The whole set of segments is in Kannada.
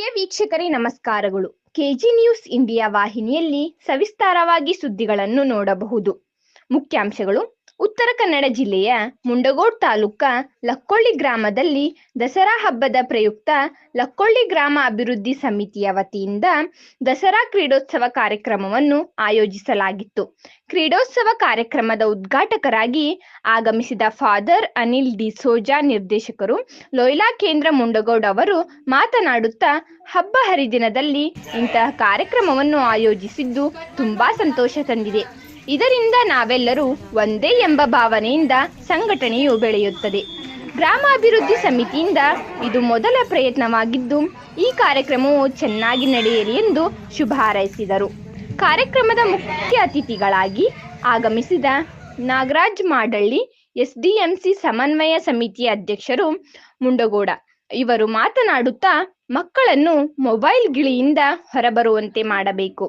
ಪ್ರಿಯ ವೀಕ್ಷಕರೇ ನಮಸ್ಕಾರಗಳು. ಕೆಜಿ ನ್ಯೂಸ್ ಇಂಡಿಯಾ ವಾಹಿನಿಯಲ್ಲಿ ಸವಿಸ್ತಾರವಾಗಿ ಸುದ್ದಿಗಳನ್ನು ನೋಡಬಹುದು. ಮುಖ್ಯಾಂಶಗಳು ಉತ್ತರ ಕನ್ನಡ ಜಿಲ್ಲೆಯ ಮುಂಡಗೋಡ್ ತಾಲೂಕ ಲಕ್ಕೊಳ್ಳಿ ಗ್ರಾಮದಲ್ಲಿ ದಸರಾ ಹಬ್ಬದ ಪ್ರಯುಕ್ತ ಲಕ್ಕೊಳ್ಳಿ ಗ್ರಾಮ ಅಭಿವೃದ್ಧಿ ಸಮಿತಿಯ ವತಿಯಿಂದ ದಸರಾ ಕ್ರೀಡೋತ್ಸವ ಕಾರ್ಯಕ್ರಮವನ್ನು ಆಯೋಜಿಸಲಾಗಿತ್ತು. ಕ್ರೀಡೋತ್ಸವ ಕಾರ್ಯಕ್ರಮದ ಉದ್ಘಾಟಕರಾಗಿ ಆಗಮಿಸಿದ ಫಾದರ್ ಅನಿಲ್ ಡಿಸೋಜಾ ನಿರ್ದೇಶಕರು ಲೋಯ್ಲಾ ಕೇಂದ್ರ ಮುಂಡಗೋಡ್ ಅವರು ಮಾತನಾಡುತ್ತಾ, ಹಬ್ಬ ಹರಿದಿನದಲ್ಲಿ ಇಂತಹ ಕಾರ್ಯಕ್ರಮವನ್ನು ಆಯೋಜಿಸಿದ್ದು ತುಂಬಾ ಸಂತೋಷ ತಂದಿದೆ. ಇದರಿಂದ ನಾವೆಲ್ಲರೂ ಒಂದೇ ಎಂಬ ಭಾವನೆಯಿಂದ ಸಂಘಟನೆಯು ಬೆಳೆಯುತ್ತದೆ. ಗ್ರಾಮಾಭಿವೃದ್ಧಿ ಸಮಿತಿಯಿಂದ ಇದು ಮೊದಲ ಪ್ರಯತ್ನವಾಗಿದ್ದು, ಈ ಕಾರ್ಯಕ್ರಮವು ಚೆನ್ನಾಗಿ ನಡೆಯಲಿ ಎಂದು ಶುಭ ಹಾರೈಸಿದರು. ಕಾರ್ಯಕ್ರಮದ ಮುಖ್ಯ ಅತಿಥಿಗಳಾಗಿ ಆಗಮಿಸಿದ ನಾಗರಾಜ್ ಮಾಡಳ್ಳಿ, ಎಸ್ಡಿಎಂಸಿ ಸಮನ್ವಯ ಸಮಿತಿಯ ಅಧ್ಯಕ್ಷರು ಮುಂಡಗೋಡ. ಇವರು ಮಾತನಾಡುತ್ತಾ ಮಕ್ಕಳನ್ನು ಮೊಬೈಲ್ ಗಿಳಿಯಿಂದ ಹೊರಬರುವಂತೆ ಮಾಡಬೇಕು.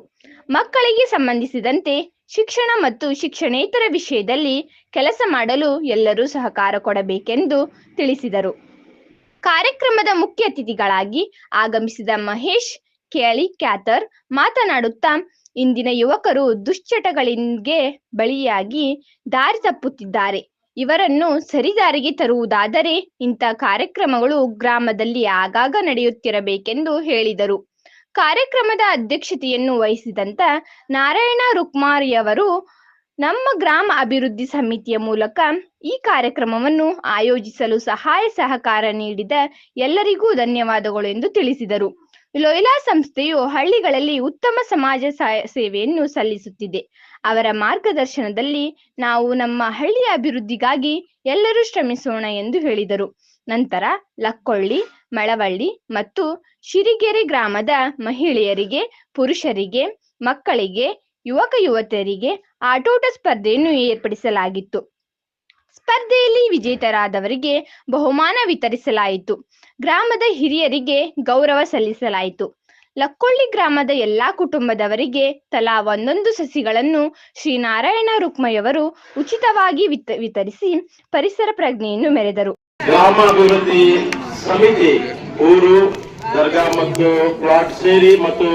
ಮಕ್ಕಳಿಗೆ ಸಂಬಂಧಿಸಿದಂತೆ ಶಿಕ್ಷಣ ಮತ್ತು ಶಿಕ್ಷಣೇತರ ವಿಷಯದಲ್ಲಿ ಕೆಲಸ ಮಾಡಲು ಎಲ್ಲರೂ ಸಹಕಾರ ಕೊಡಬೇಕೆಂದು ತಿಳಿಸಿದರು. ಕಾರ್ಯಕ್ರಮದ ಮುಖ್ಯ ಅತಿಥಿಗಳಾಗಿ ಆಗಮಿಸಿದ ಮಹೇಶ್, ಕೇಳಿ ಕ್ಯಾತರ್ ಮಾತನಾಡುತ್ತಾ, ಇಂದಿನ ಯುವಕರು ದುಶ್ಚಟಗಳಿಗೆ ಬಳಿಯಾಗಿ ದಾರಿ ತಪ್ಪುತ್ತಿದ್ದಾರೆ. ಇವರನ್ನು ಸರಿದಾರಿಗೆ ತರುವುದಾದರೆ ಇಂಥ ಕಾರ್ಯಕ್ರಮಗಳು ಗ್ರಾಮದಲ್ಲಿ ಆಗಾಗ ನಡೆಯುತ್ತಿರಬೇಕೆಂದು ಹೇಳಿದರು. ಕಾರ್ಯಕ್ರಮದ ಅಧ್ಯಕ್ಷತೆಯನ್ನು ವಹಿಸಿದಂತ ನಾರಾಯಣ ರುಕ್ಮಾರಿಯವರು ನಮ್ಮ ಗ್ರಾಮ ಅಭಿವೃದ್ಧಿ ಸಮಿತಿಯ ಮೂಲಕ ಈ ಕಾರ್ಯಕ್ರಮವನ್ನು ಆಯೋಜಿಸಲು ಸಹಾಯ ಸಹಕಾರ ನೀಡಿದ ಎಲ್ಲರಿಗೂ ಧನ್ಯವಾದಗಳು ಎಂದು ತಿಳಿಸಿದರು. ಲೊಯ್ಲಾ ಸಂಸ್ಥೆಯು ಹಳ್ಳಿಗಳಲ್ಲಿ ಉತ್ತಮ ಸಮಾಜ ಸೇವೆಯನ್ನು ಸಲ್ಲಿಸುತ್ತಿದೆ. ಅವರ ಮಾರ್ಗದರ್ಶನದಲ್ಲಿ ನಾವು ನಮ್ಮ ಹಳ್ಳಿಯ ಅಭಿವೃದ್ಧಿಗಾಗಿ ಎಲ್ಲರೂ ಶ್ರಮಿಸೋಣ ಎಂದು ಹೇಳಿದರು. ನಂತರ ಲಕ್ಕೊಳ್ಳಿ, ಮಳವಳ್ಳಿ ಮತ್ತು ಶಿರಿಗೆರೆ ಗ್ರಾಮದ ಮಹಿಳೆಯರಿಗೆ, ಪುರುಷರಿಗೆ, ಮಕ್ಕಳಿಗೆ, ಯುವಕ ಯುವತಿಯರಿಗೆ ಆಟೋಟ ಸ್ಪರ್ಧೆಯನ್ನು ಏರ್ಪಡಿಸಲಾಗಿತ್ತು. ಸ್ಪರ್ಧೆಯಲ್ಲಿ ವಿಜೇತರಾದವರಿಗೆ ಬಹುಮಾನ ವಿತರಿಸಲಾಯಿತು. ಗ್ರಾಮದ ಹಿರಿಯರಿಗೆ ಗೌರವ ಸಲ್ಲಿಸಲಾಯಿತು. ಲಕ್ಕೊಳ್ಳಿ ಗ್ರಾಮದ ಎಲ್ಲಾ ಕುಟುಂಬದವರಿಗೆ ತಲಾ ಒಂದೊಂದು ಸಸಿಗಳನ್ನು ಶ್ರೀ ನಾರಾಯಣ ರುಕ್ಮಯ್ಯವರು ಉಚಿತವಾಗಿ ವಿತ- ವಿತರಿಸಿ ಪರಿಸರ ಪ್ರಜ್ಞೆಯನ್ನು ಮೆರೆದರು. ಗ್ರಾಮಾಭಿವೃದ್ಧಿ ಸಮಿತಿ, ಊರು, ದರ್ಗಾ ಮತ್ತು ಪ್ಲಾಟ್ ಸೇರಿ ಮತ್ತು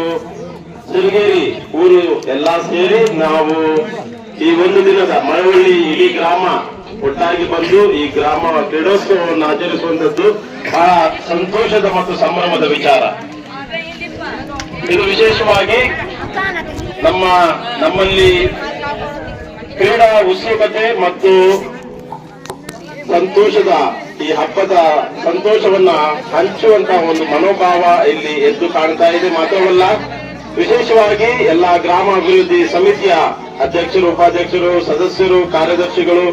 ಸಿರಿಗೇರಿ ಊರು ಎಲ್ಲಾ ಸೇರಿ ನಾವು ಈ ಒಂದು ದಿನದ ಮಳವಳ್ಳಿ ಇಡೀ ಗ್ರಾಮ ಒಟ್ಟಾಗಿ ಬಂದು ಈ ಗ್ರಾಮ ಕ್ರೀಡೋತ್ಸವವನ್ನು ಆಚರಿಸುವಂತದ್ದು ಆ ಸಂತೋಷದ ಮತ್ತು ಸಂಭ್ರಮದ ವಿಚಾರ. ಇದು ವಿಶೇಷವಾಗಿ ನಮ್ಮ ನಮ್ಮಲ್ಲಿ ಕ್ರೀಡಾ ಉತ್ಸುಕತೆ ಮತ್ತು ಸಂತೋಷದ ಈ ಹಬ್ಬದ ಸಂತೋಷವನ್ನ ಹಂಚುವಂತ ಒಂದು ಮನೋಭಾವ ಇಲ್ಲಿ ಎದ್ದು ಕಾಣ್ತಾ ಇದೆ. ಮಾತ್ರವಲ್ಲ, ವಿಶೇಷವಾಗಿ ಎಲ್ಲಾ ಗ್ರಾಮ ಅಭಿವೃದ್ಧಿ ಸಮಿತಿಯ ಅಧ್ಯಕ್ಷರು, ಉಪಾಧ್ಯಕ್ಷರು, ಸದಸ್ಯರು, ಕಾರ್ಯದರ್ಶಿಗಳು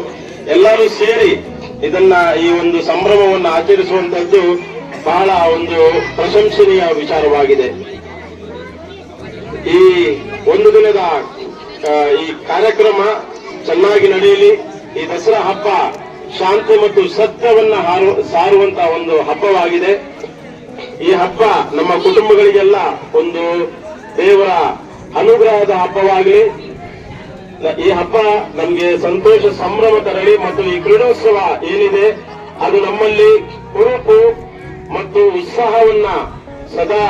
ಎಲ್ಲರೂ ಸೇರಿ ಇದನ್ನ ಈ ಒಂದು ಸಂಭ್ರಮವನ್ನು ಆಚರಿಸುವಂತದ್ದು ಬಹಳ ಒಂದು ಪ್ರಶಂಸನೀಯ ವಿಚಾರವಾಗಿದೆ. ಈ ಒಂದು ದಿನದ ಈ ಕಾರ್ಯಕ್ರಮ ಚೆನ್ನಾಗಿ ನಡೆಯಲಿ. ಈ ದಸರಾ ಹಬ್ಬ ಶಾಂತಿ ಮತ್ತು ಸತ್ಯವನ್ನ ಸಾರುವಂತಹ ಒಂದು ಹಬ್ಬವಾಗಿದೆ. ಈ ಹಬ್ಬ ನಮ್ಮ ಕುಟುಂಬಗಳಿಗೆಲ್ಲ ಒಂದು ದೇವರ ಅನುಗ್ರಹದ ಹಬ್ಬವಾಗಲಿ. ಈ ಹಬ್ಬ ನಮಗೆ ಸಂತೋಷ, ಸಂಭ್ರಮ ತರಲಿ ಮತ್ತು ಈ ಕ್ರೀಡೋತ್ಸವ ಏನಿದೆ, ಅದು ನಮ್ಮಲ್ಲಿ ಹುರುಪು ಮತ್ತು ಉತ್ಸಾಹವನ್ನ ಸದಾ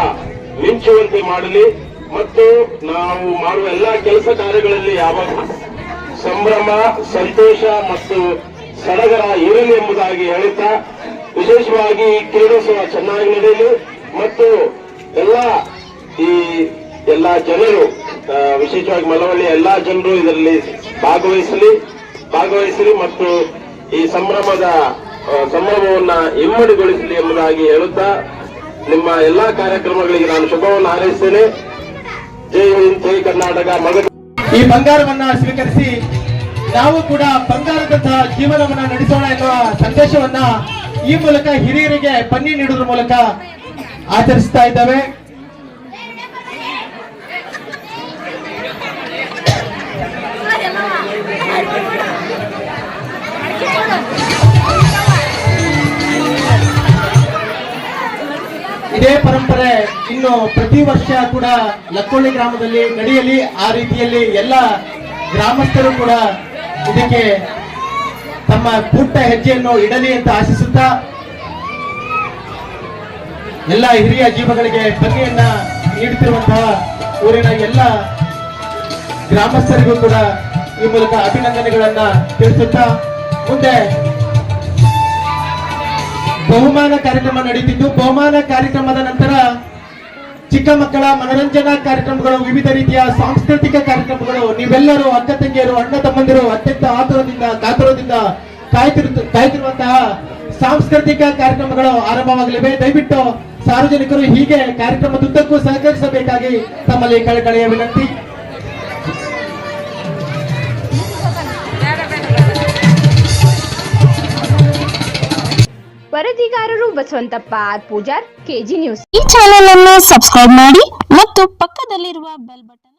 ಮಿಂಚುವಂತೆ ಮಾಡಲಿ. ಮತ್ತು ನಾವು ಮಾಡುವ ಎಲ್ಲಾ ಕೆಲಸ ಕಾರ್ಯಗಳಲ್ಲಿ ಯಾವಾಗ ಸಂಭ್ರಮ, ಸಂತೋಷ ಮತ್ತು ಸಡಗರ ಇರಲಿ ಎಂಬುದಾಗಿ ಹೇಳುತ್ತಾ ವಿಶೇಷವಾಗಿ ಈ ಕ್ರೀಡೋತ್ಸವ ಚೆನ್ನಾಗಿ ನಡೆಯಲಿ ಮತ್ತು ಎಲ್ಲ ಈ ಎಲ್ಲ ಜನರು ವಿಶೇಷವಾಗಿ ಮಲವಳ್ಳಿ ಎಲ್ಲ ಜನರು ಇದರಲ್ಲಿ ಭಾಗವಹಿಸಲಿ ಭಾಗವಹಿಸಲಿ ಮತ್ತು ಈ ಸಂಭ್ರಮದ ಸಂಭ್ರಮವನ್ನ ಇಮ್ಮಡಿಗೊಳಿಸಲಿ ಎಂಬುದಾಗಿ ಹೇಳುತ್ತಾ, ನಿಮ್ಮ ಎಲ್ಲಾ ಕಾರ್ಯಕ್ರಮಗಳಿಗೆ ನಾನು ಶುಭವನ್ನು ಹಾರೈಸುತ್ತೇನೆ ಜೈ ಹಿಂದ್, ಜೈ ಕರ್ನಾಟಕ, ಮಗ ಈ ಬಂಗಾರವನ್ನ ಸ್ವೀಕರಿಸಿ ನಾವು ಕೂಡ ಬಂಗಾರದಂತಹ ಜೀವನವನ್ನ ನಡೆಸೋಣ ಎನ್ನುವ ಸಂದೇಶವನ್ನ ಈ ಮೂಲಕ ಹಿರಿಯರಿಗೆ ಬನ್ನಿ ನೀಡುವ ಮೂಲಕ ಆಚರಿಸ್ತಾ ಇದ್ದೇವೆ. ಇದೇ ಪರಂಪರೆ ಇನ್ನು ಪ್ರತಿ ವರ್ಷ ಕೂಡ ಲಕ್ಕೊಳ್ಳಿ ಗ್ರಾಮದಲ್ಲಿ ನಡೆಯಲಿ, ಆ ರೀತಿಯಲ್ಲಿ ಎಲ್ಲ ಗ್ರಾಮಸ್ಥರು ಕೂಡ ಇದಕ್ಕೆ ತಮ್ಮ ಪುಟ್ಟ ಹೆಜ್ಜೆಯನ್ನು ಇಡಲಿ ಅಂತ ಆಶಿಸುತ್ತಾ ಎಲ್ಲ ಹಿರಿಯ ಜೀವಗಳಿಗೆ ಬನ್ನಿಯನ್ನ ನೀಡುತ್ತಿರುವಂತಹ ಊರಿನ ಎಲ್ಲ ಗ್ರಾಮಸ್ಥರಿಗೂ ಕೂಡ ಈ ಮೂಲಕ ಅಭಿನಂದನೆಗಳನ್ನ ತಿಳಿಸುತ್ತಾ ಮುಂದೆ ಬಹುಮಾನ ಕಾರ್ಯಕ್ರಮ ನಡೀತಿದ್ದು ಬಹುಮಾನ ಕಾರ್ಯಕ್ರಮದ ನಂತರ ಚಿಕ್ಕ ಮಕ್ಕಳ ಮನರಂಜನಾ ಕಾರ್ಯಕ್ರಮಗಳು, ವಿವಿಧ ರೀತಿಯ ಸಾಂಸ್ಕೃತಿಕ ಕಾರ್ಯಕ್ರಮಗಳು, ನೀವೆಲ್ಲರೂ ಅಕ್ಕ ತಂಗಿಯರು, ಅಣ್ಣ ತಮ್ಮಂದಿರು, ಅತ್ಯಂತ ಆತುರದಿಂದ, ಕಾತುರದಿಂದ ಕಾಯ್ತಿರು, ಕಾಯ್ತಿರುವಂತಹ ಸಾಂಸ್ಕೃತಿಕ ಕಾರ್ಯಕ್ರಮಗಳು ಆರಂಭವಾಗಲಿವೆ. ದಯವಿಟ್ಟು ಸಾರ್ವಜನಿಕರು ಹೀಗೆ ಕಾರ್ಯಕ್ರಮದುದ್ದಕ್ಕೂ ಸಹಕರಿಸಬೇಕಾಗಿ ತಮ್ಮಲ್ಲಿ ಕಳಕಳಿಯ ವಿನಂತಿ. ವರದಿಗಾರರು Basavantappa R Pujar, KG news. ಈ ಚಾನೆಲ್ ಅನ್ನು ಸಬ್ಸ್ಕ್ರೈಬ್ ಮಾಡಿ ಮತ್ತು ಪಕ್ಕದಲ್ಲಿರುವ ಬೆಲ್ ಬಟನ್